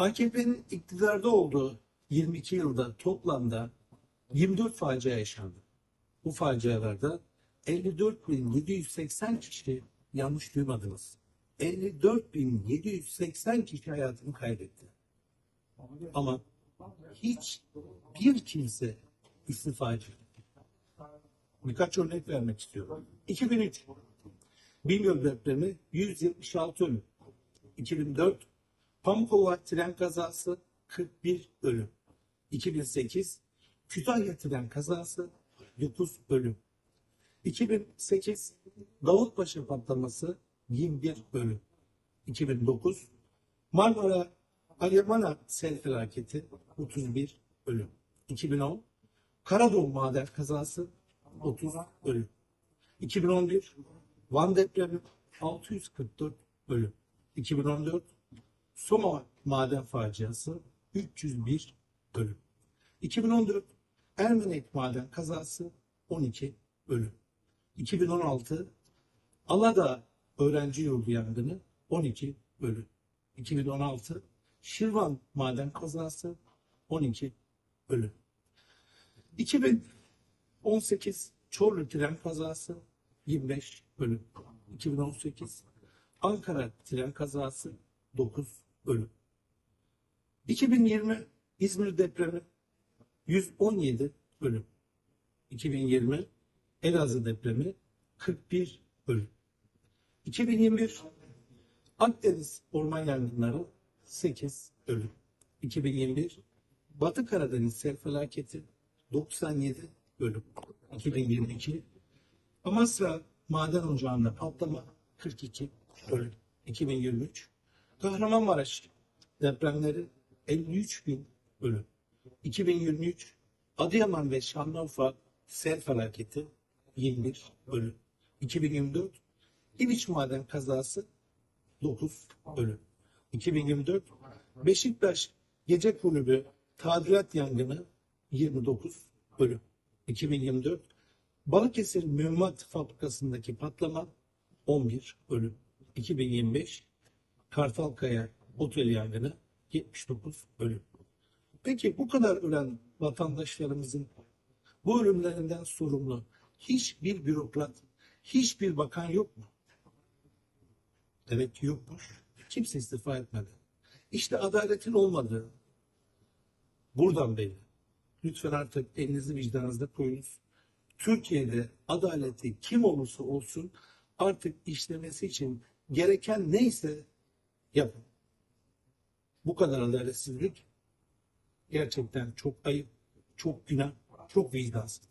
AKP'nin iktidarda olduğu 22 yılda toplamda 24 facia yaşandı. Bu facialarda 54.780 kişi yanlış duymadınız. 54.780 kişi hayatını kaybetti. Ama hiç bir kimse istifa etmedi. Birkaç örnek vermek istiyorum. 2003 Bingöl depremi 176 ölüm. 2004 Pamukova tren kazası 41 ölüm. 2008 Kütahya tren kazası 9 ölüm. 2008 Davutpaşa patlaması 21 ölüm. 2009 Marmara Alemana sel felaketi 31 ölüm. 2010 Karadağ maden kazası 30 ölüm. 2011 Van depremi 644 ölüm. 2014 Soma maden faciası 301 ölüm. 2014 Ermenek maden kazası 12 ölüm. 2016 Aladağ öğrenci yurdu yangını 12 ölüm. 2016 Şirvan maden kazası 12 ölüm. 2018 Çorlu tren kazası 25 ölüm. 2018 Ankara tren kazası 9 ölüm. 2020 İzmir depremi 117 ölüm. 2020 Elazığ depremi 41 ölüm. 2021 Akdeniz orman yangınları 8 ölüm. 2021 Batı Karadeniz sel felaketi 97 ölüm. 2022 Amasra maden ocağında patlama 42 ölüm. 2023 Kahramanmaraş depremleri 53 bin ölüm. 2023 Adıyaman ve Şanlıurfa sel felaketi 21 ölüm. 2024 İliç maden kazası 9 ölüm. 2024 Beşiktaş Gece Kulübü tadilat yangını 29 ölüm. 2024 Balıkesir Mühimmat Fabrikası'ndaki patlama 11 ölüm. 2025 Kartalkaya Otel yangını 79 ölüm. Peki bu kadar ölen vatandaşlarımızın bu ölümlerinden sorumlu hiçbir bürokrat, hiçbir bakan yok mu? Evet yokmuş. Kimse istifa etmedi. İşte adaletin olmadığı buradan belli. Lütfen artık elinizi vicdanınızda koyunuz. Türkiye'de adaleti kim olursa olsun artık işlemesi için gereken neyse yapın. Bu kadar adaletsizlik gerçekten çok ayıp, çok günah, çok vicdansız.